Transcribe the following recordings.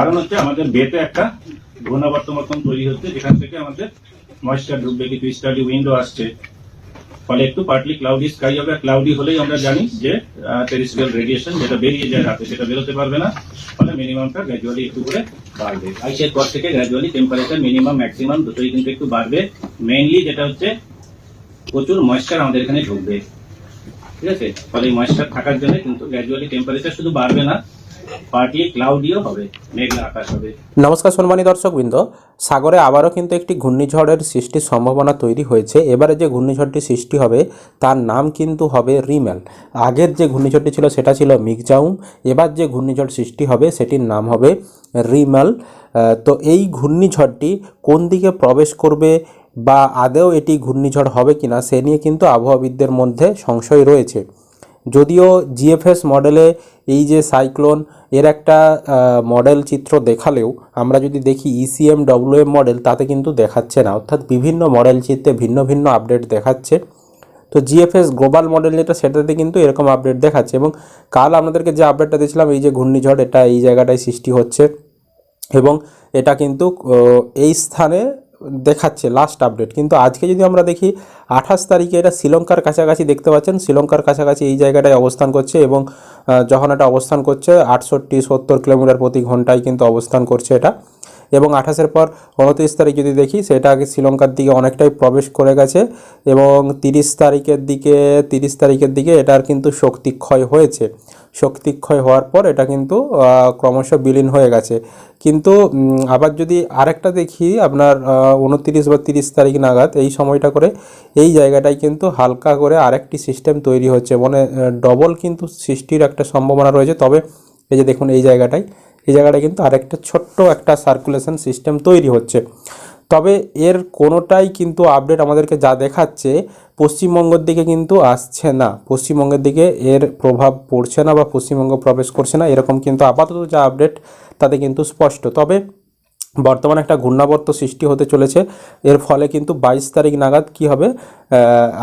কারণ হচ্ছে আমাদের বেতে একটা ঘূর্ণাবর্ত মতন তৈরি হচ্ছে, যেখান থেকে আমাদের ময়েশ্চার ঢুকবে, কিছু স্টাডি উইন্ডো আসছে। ফলে একটু পার্টলি ক্লাউডি স্কাই হবে ক্লাউডি হলেই আমরা জানি যে টেরিস্ট্রিয়াল রেডিয়েশন যেটা বেরিয়ে যায় রাতে, সেটা বেরোতে পারবে না। ফলে মিনিমামটা গ্র্যাজুয়ালি একটু করে বাড়বে। আইসের পর থেকে গ্র্যাজুয়ালি টেম্পারেচার মিনিমাম ম্যাক্সিমাম দুটোই কিন্তু একটু বাড়বে। মেইনলি যেটা হচ্ছে, প্রচুর ময়েশ্চার আমাদের এখানে ঢুকবে। ঠিক আছে? ফলে ময়েশ্চার থাকার জন্য কিন্তু গ্র্যাজুয়ালি টেম্পারেচার শুধু বাড়বে না। নমস্কার সম্মানী দর্শকবৃন্দ, সাগরে আবারও কিন্তু একটি ঘূর্ণিঝড়ের সৃষ্টির সম্ভাবনা তৈরি হয়েছে। এবারে যে ঘূর্ণিঝড়টি সৃষ্টি হবে, তার নাম কিন্তু হবে রিমেল আগের যে ঘূর্ণিঝড়টি ছিল, সেটা ছিল মিগজাউম এবার যে ঘূর্ণিঝড় সৃষ্টি হবে, সেটির নাম হবে রিমেল তো এই ঘূর্ণিঝড়টি কোন দিকে প্রবেশ করবে বা আদেও এটি ঘূর্ণিঝড় হবে কিনা, সে নিয়ে কিন্তু আবহাওয়াবিদদের মধ্যে সংশয় রয়েছে। যদিও জিএফএস মডেলে এই যে সাইক্লোন এর একটা মডেল চিত্র দেখালেও আমরা যদি দেখি ইসিএম ডব্লিউএম মডেল তাতে কিন্তু দেখাচ্ছে না। অর্থাৎ বিভিন্ন মডেল চিত্রে ভিন্ন ভিন্ন আপডেট দেখাচ্ছে। তো জিএফএস গ্লোবাল মডেল যেটা সেটাতে কিন্তু এরকম আপডেট দেখাচ্ছে এবং কাল আপনাদেরকে যে আপডেটটা দিয়েছিলাম, এই যে ঘূর্ণিঝড়, এটা এই জায়গাটায় সৃষ্টি হচ্ছে এবং এটা কিন্তু এই স্থানে দেখাচ্ছে লাস্ট আপডেট কিন্তু আজকে যদি আমরা দেখি, আঠাশ তারিখে এটা শ্রীলঙ্কার কাছাকাছি দেখতে পাচ্ছেন। শ্রীলঙ্কার কাছাকাছি এই জায়গাটায় অবস্থান করছে এবং যখন এটা অবস্থান করছে, আটষট্টি সত্তর কিলোমিটার প্রতি ঘন্টায় কিন্তু অবস্থান করছে এটা। এবং আঠাশের পর উনত্রিশ তারিখ যদি দেখি, সেটা আগে শ্রীলঙ্কার দিকে অনেকটাই প্রবেশ করে গেছে এবং তিরিশ তারিখের দিকে, তিরিশ তারিখের দিকে এটার কিন্তু শক্তিক্ষয় হয়েছে। শক্তিক্ষয় হওয়ার পর এটা কিন্তু ক্রমশ বিলীন হয়ে গেছে। কিন্তু আবার যদি আরেকটা দেখি, আপনার উনত্রিশ বা তিরিশ তারিখ নাগাদ এই সময়টা করে, এই জায়গাটায় কিন্তু হালকা করে আরেকটি সিস্টেম তৈরি হচ্ছে। মানে ডবল কিন্তু সৃষ্টির একটা সম্ভাবনা রয়েছে। তবে, এই যে দেখুন এই জায়গাটায় এই জায়গাটায় কিন্তু আরেকটা ছোট্ট একটা সার্কুলেশন সিস্টেম তৈরি হচ্ছে। তবে এর কোনোটাই কিন্তু আপডেট আমাদেরকে যা দেখাচ্ছে, পশ্চিমবঙ্গের দিকে কিন্তু আসছে না। পশ্চিমবঙ্গের দিকে এর প্রভাব পড়ছে না বা পশ্চিমবঙ্গ প্রবেশ করছে না, এরকম কিন্তু আপাতত যা আপডেট তাতে কিন্তু স্পষ্ট। তবে বর্তমানে একটা ঘূর্ণাবর্ত সৃষ্টি হতে চলেছে, এর ফলে কিন্তু বাইশ তারিখ নাগাদ কি হবে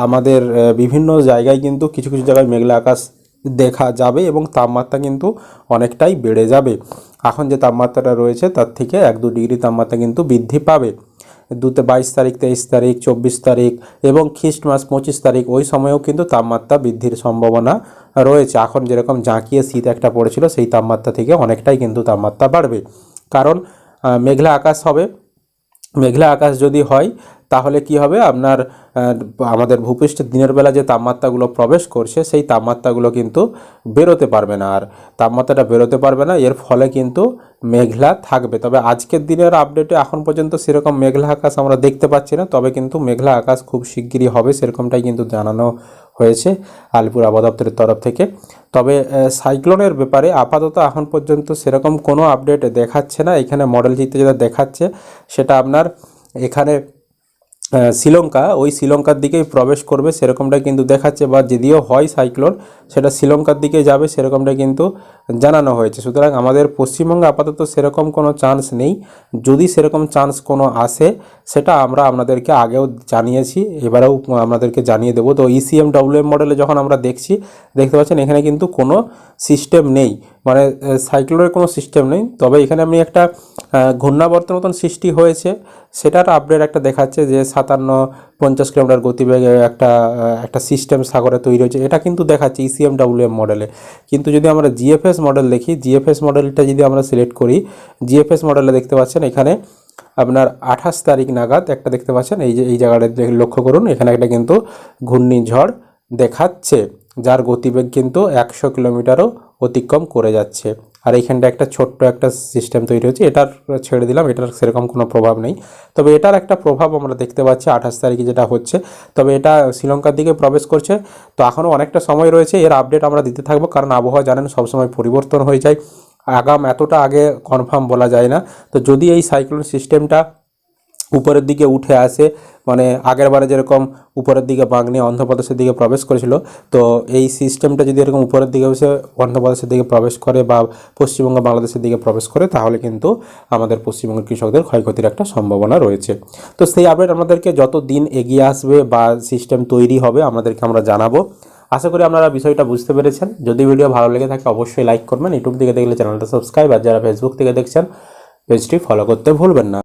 আমাদের বিভিন্ন জায়গায় কিন্তু কিছু কিছু জায়গায় মেঘলা আকাশ দেখা যাবে এবং তাপমাত্রা কিন্তু অনেকটাই বেড়ে যাবে। এখন যে তাপমাত্রাটা রয়েছে, তার থেকে এক দু ডিগ্রি তাপমাত্রা কিন্তু বৃদ্ধি পাবে। দুতে বাইশ তারিখ, তেইশ তারিখ, চব্বিশ তারিখ এবং খ্রিস্টমাস পঁচিশ তারিখ, ওই সময়েও কিন্তু তাপমাত্রা বৃদ্ধির সম্ভাবনা রয়েছে। এখন যেরকম জাঁকিয়ে শীত একটা পড়েছিল, সেই তাপমাত্রা থেকে অনেকটাই কিন্তু তাপমাত্রা বাড়বে। কারণ মেঘলা আকাশ হবে মেঘলা আকাশ যদি হয়, তাহলে কি হবে? আপনার আমাদের ভূপৃষ্ঠের দিনের বেলা যে তাপমাত্রাগুলো প্রবেশ করছে, সেই তাপমাত্রাগুলো কিন্তু বেরোতে পারবে না। আর তাপমাত্রাটা বেরোতে পারবে না, এর ফলে কিন্তু মেঘলা থাকবে। তবে আজকের দিনের আপডেটে এখন পর্যন্ত সেরকম মেঘলা আকাশ আমরা দেখতে পাচ্ছি না, তবে কিন্তু মেঘলা আকাশ খুব শিগগিরই হবে, সেরকমটাই কিন্তু জানানো হয়েছে আলিপুর আবহাওয়া তরফ থেকে। তবে সাইক্লোনের ব্যাপারে আপাতত এখন পর্যন্ত সেরকম কোনো আপডেট দেখাচ্ছে না। এখানে মডেল চিত্রে যেটা দেখাচ্ছে, সেটা আপনার এখানে শ্রীলঙ্কা, ওই শ্রীলঙ্কার দিকেই প্রবেশ করবে সেরকমটা কিন্তু দেখাচ্ছে, বা যদিও হয় সাইক্লোন, সেটা শ্রীলঙ্কার দিকে যাবে সেরকমটা কিন্তু জানানো হয়েছে। সুতরাং আমাদের পশ্চিমবঙ্গে আপাতত সেরকম কোনো চান্স নেই। যদি সেরকম চান্স কোনো আসে, সেটা আমরা আপনাদেরকে আগেও জানিয়েছি, এবারেও আপনাদেরকে জানিয়ে দেবো। তো ইসিএম ডব্লিউএম মডেলে যখন আমরা দেখছি, দেখতে পাচ্ছেন এখানে কিন্তু কোনো সিস্টেম নেই। মানে সাইক্লোনের কোনো সিস্টেম নেই। তবে এখানে আমি একটা ঘূর্ণাবর্তের মতন সৃষ্টি হয়েছে। সেটার আপডেট একটা দেখাচ্ছে যে, সাতান্ন পঞ্চাশ কিলোমিটার গতিবেগে একটা একটা সিস্টেম সাগরে তৈরি হয়েছে। এটা কিন্তু দেখাচ্ছে ইসিএম ডাব্লিউএম মডেলে কিন্তু যদি আমরা জিএফএস মডেল দেখি জিএফএস মডেলটা যদি আমরা সিলেক্ট করি জিএফএস মডেলে দেখতে পাচ্ছেন এখানে আপনার আঠাশ তারিখ নাগাদ একটা দেখতে পাচ্ছেন, এই যে, এই জায়গাটা লক্ষ্য করুন, এখানে একটা কিন্তু ঘূর্ণিঝড় দেখাচ্ছে, যার গতিবেগ কিন্তু একশো কিলোমিটারও অতিক্রম করে যাচ্ছে। আর এইখানটা একটা ছোট্ট একটা সিস্টেম তৈরি হচ্ছে এটার ছেড়ে দিলাম, এটার সেরকম কোনো প্রভাব নেই। তবে এটার একটা প্রভাব আমরা দেখতে পাচ্ছি আঠাশ তারিখে যেটা হচ্ছে। তবে এটা শ্রীলঙ্কার দিকে প্রবেশ করছে। তো এখনও অনেকটা সময় রয়েছে, এর আপডেট আমরা দিতে থাকব। কারণ আবহাওয়া জানেন, সবসময় পরিবর্তন হয়ে যায়। আগাম এতটা আগে কনফার্ম বলা যায় না। তো যদি এই সাইক্লোন সিস্টেমটা উপরের দিকে উঠে আসে মানে আগের বারে যেরকম উপরের দিকে বাগনি অন্ধ্রপ্রদেশের দিকে প্রবেশ করেছিল, তো এই সিস্টেমটা যদি এরকম উপরের দিকে এসে অন্ধ্রপ্রদেশের দিকে প্রবেশ করে বা পশ্চিমবঙ্গ বাংলাদেশের দিকে প্রবেশ করে, তাহলে কিন্তু আমাদের পশ্চিমবঙ্গের কৃষকদের ক্ষয়ক্ষতির একটা সম্ভাবনা রয়েছে। তো সেই আপডেট আমাদেরকে যত দিন এগিয়ে আসবে বা সিস্টেম তৈরি হবে, আমাদেরকে আমরা জানাব। আশা করি আপনারা বিষয়টা বুঝতে পেরেছেন। যদি ভিডিও ভালো লেগে থাকে, অবশ্যই লাইক করবেন। ইউটিউব থেকে দেখলে চ্যানেলটা সাবস্ক্রাইব আর যারা ফেসবুক থেকে দেখছেন পেজটি ফলো করতে ভুলবেন না।